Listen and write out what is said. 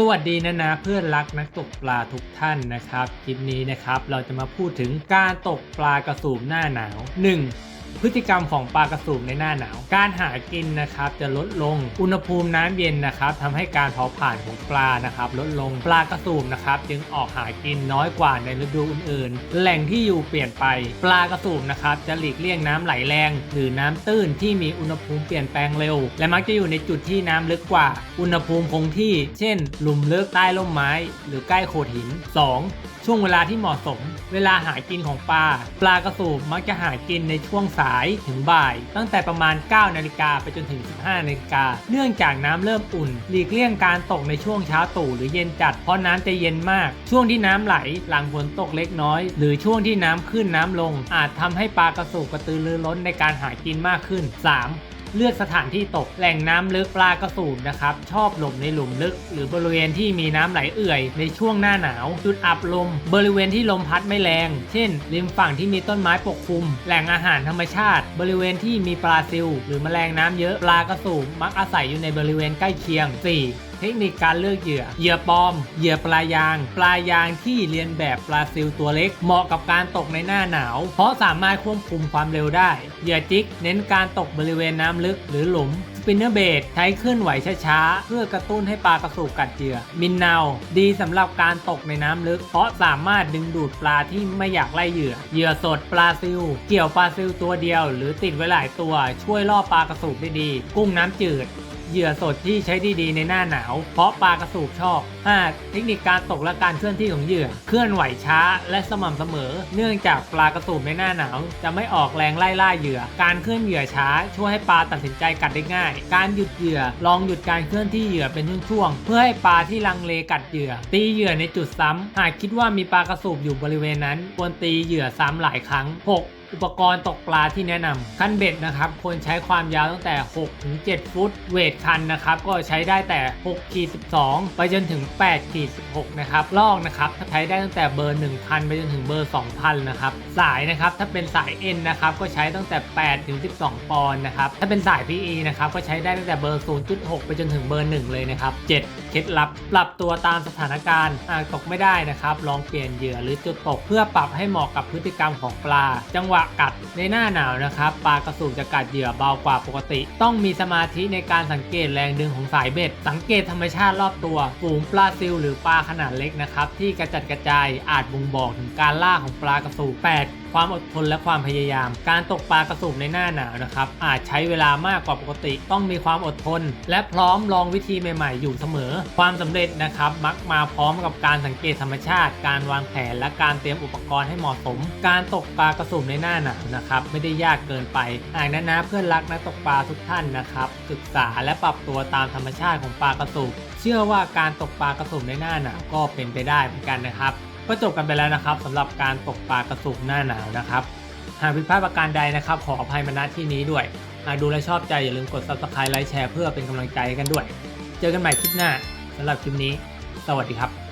สวัสดีนะนะเพื่อนรักนักตกปลาทุกท่านนะครับ คลิปนี้นะครับเราจะมาพูดถึงการตกปลากระสูบหน้าหนาว 1. พฤติกรรมของปลากระสูบในหน้าหนาว การหากินนะครับจะลดลง อุณหภูมิน้ำเย็นนะครับทำให้การเผาผลาญของปลานะครับลดลง ปลากระสูบนะครับจึงออกหากินน้อยกว่าในฤดูอื่นๆ แหล่งที่อยู่เปลี่ยนไป ปลากระสูบนะครับจะหลีกเลี่ยงน้ำไหลแรง หรือน้ำตื้นที่มีอุณหภูมิเปลี่ยนแปลงเร็ว และมักจะอยู่ในจุดที่น้ำลึกกว่า อุณหภูมิคงที่ เช่น หลุมลึกใต้ร่มไม้ หรือใกล้โขดหิน 2. ช่วงเวลาที่เหมาะสม เวลาหากินของปลา ปลากระสูบมักจะหากินในช่วงสายถึงบ่าย ตั้งแต่ประมาณ 9 นาฬิกาไปจนถึง 15 นาฬิกา เนื่องจากน้ำเริ่มอุ่น หลีกเลี่ยงการตกในช่วงเช้าตู่หรือเย็นจัดเพราะน้ำจะเย็นมาก ช่วงที่น้ำไหลหลังฝนตกเล็กน้อย หรือช่วงที่น้ำขึ้นน้ำลง อาจทำให้ปลากระสูบกระตือรือร้นในการหากินมากขึ้น 3. เลือกสถานที่ตกแหล่งน้ำลึกปลากระสูบนะครับ ชอบหลบในหลุมลึก หรือบริเวณที่มีน้ำไหลเอื่อย ในช่วงหน้าหนาว จุดอับลม บริเวณที่ลมพัดไม่แรง เช่น ริมฝั่งที่มีต้นไม้ปกคลุม แหล่งอาหารธรรมชาติ บริเวณที่มีปลาซิล หรือแมลงน้ำเยอะ ปลากระสูบมักอาศัยอยู่ในบริเวณใกล้เคียง 4. เทคนิคการเลือกเหยื่อ เหยื่อปลอม เหยื่อปลายาง ปลายางที่เรียนแบบปลาซิลตัวเล็ก เหมาะกับการตกในหน้าหนาว เพราะสามารถควบคุมความเร็วได้ เหยื่อจิก เน้นการตกบริเวณน้ำลึกหรือหลุมสปินเนอร์เบดใช้เคลื่อนไหวช้าๆ เพื่อกระตุ้นให้ปลากระสูบกัดเหยื่อ มินนาวดีสำหรับการตกในน้ำลึก เพราะสามารถดึงดูดปลาที่ไม่อยากไล่เหยื่อ เหยื่อสดปลาซิล เกี่ยวปลาซิลตัวเดียว หรือติดไว้หลายตัว ช่วยล่อปลากระสูบได้ดี กุ้งน้ำจืด เหยื่อสดที่ใช้ด้ดีในหน้าหนาว เพราะปลากระสูบชอบ 5. เทคนิคการตกและการเคลื่อนที่ของเหยื่อ เคลื่อนไหวช้าและสม่ำเสมอ เนื่องจากปลากระสูบในหน้าหนาว จะไม่ออกแรงไล่ล่าเหยื่อ การเคลื่อนเหยื่อช้า ช่วยให้ปลาตัดสินใจกัดได้ง่าย การหยุดเหยื่อลองหยุดการเคลื่อนที่เหยื่อเป็นช่วงๆเพื่อให้ปลาที่ลังเลกัดเหยื่อ ตีเหยื่อในจุดซ้ำหากคิดว่ามีปลากระสูบอยู่บริเวณนั้นควรตีเหยื่อซ้ำหลายครั้ง 6. อุปกรณ์ตกปลาที่แนะนำคันเบ็ดนะครับควรใช้ความยาวตั้งแต่ 6 ถึง 7 ฟุต เวทคันนะครับก็ใช้ได้แต่6ขีด12 ไปจนถึง8ขีด16นะครับลอกนะครับถ้าใช้ได้ตั้งแต่เบอร์ 1,000 ไปจนถึงเบอร์ 2,000นะครับสายนะครับถ้าเป็นสาย N นะครับก็ใช้ตั้งแต่ 8 ถึง 12 ปอนด์นะครับถ้าเป็นสาย PE นะครับก็ใช้ได้ตั้งแต่เบอร์ 0.6 ไปจนถึงเบอร์ 1 เลยนะครับ 7 เคล็ดลับปรับตัวตามสถานการณ์หากตกไม่ได้นะครับลองเปลี่ยนเหยื่อหรือจุดตกเพื่อปรับให้เหมาะกับพฤติกรรมของปลาจังหวะกัดในหน้าหนาวนะครับปลากระสูบจะกัดเหยื่อเบากว่าปกติ ต้องมีสมาธิในการสังเกตแรงดึงของสายเบ็ด สังเกตธรรมชาติรอบตัวฝูงปลาซิลหรือปลาขนาดเล็กนะครับที่กระจัดกระจายอาจบ่งบอกถึงการล่าของปลากระสูบ8 ความอดทนและความพยายาม การตกปลากระสูบในหน้าหนาวนะครับอาจใช้เวลามากกว่าปกติ ต้องมีความอดทน และพร้อมลองวิธีใหม่ ๆ อยู่เสมอ ความสำเร็จนะครับมักมาพร้อมกับการสังเกตธรรมชาติ การวางแผนและการเตรียมอุปกรณ์ให้เหมาะสม การตกปลากระสูบในหน้าหนาวนะครับไม่ได้ยากเกินไปหากนะนะเพื่อนรักนักตกปลาทุกท่านนะครับศึกษาและปรับตัวตามธรรมชาติของปลากระสูบเชื่อว่าการตกปลากระสูบในหน้าหนาวก็เป็นไปได้เหมือนกันนะครับ ก็จบกันไปแล้วนะครับสำหรับการตกปลากระสุนหน้าหนาวนะครับ หากผิดพลาดประการใดนะครับ ขออภัยมาณที่นี้ด้วย หากดูและชอบใจอย่าลืมกด subscribe ไลค์แชร์เพื่อเป็นกำลังใจให้กันด้วย เจอกันใหม่คลิปหน้าสำหรับคลิปนี้ สวัสดีครับ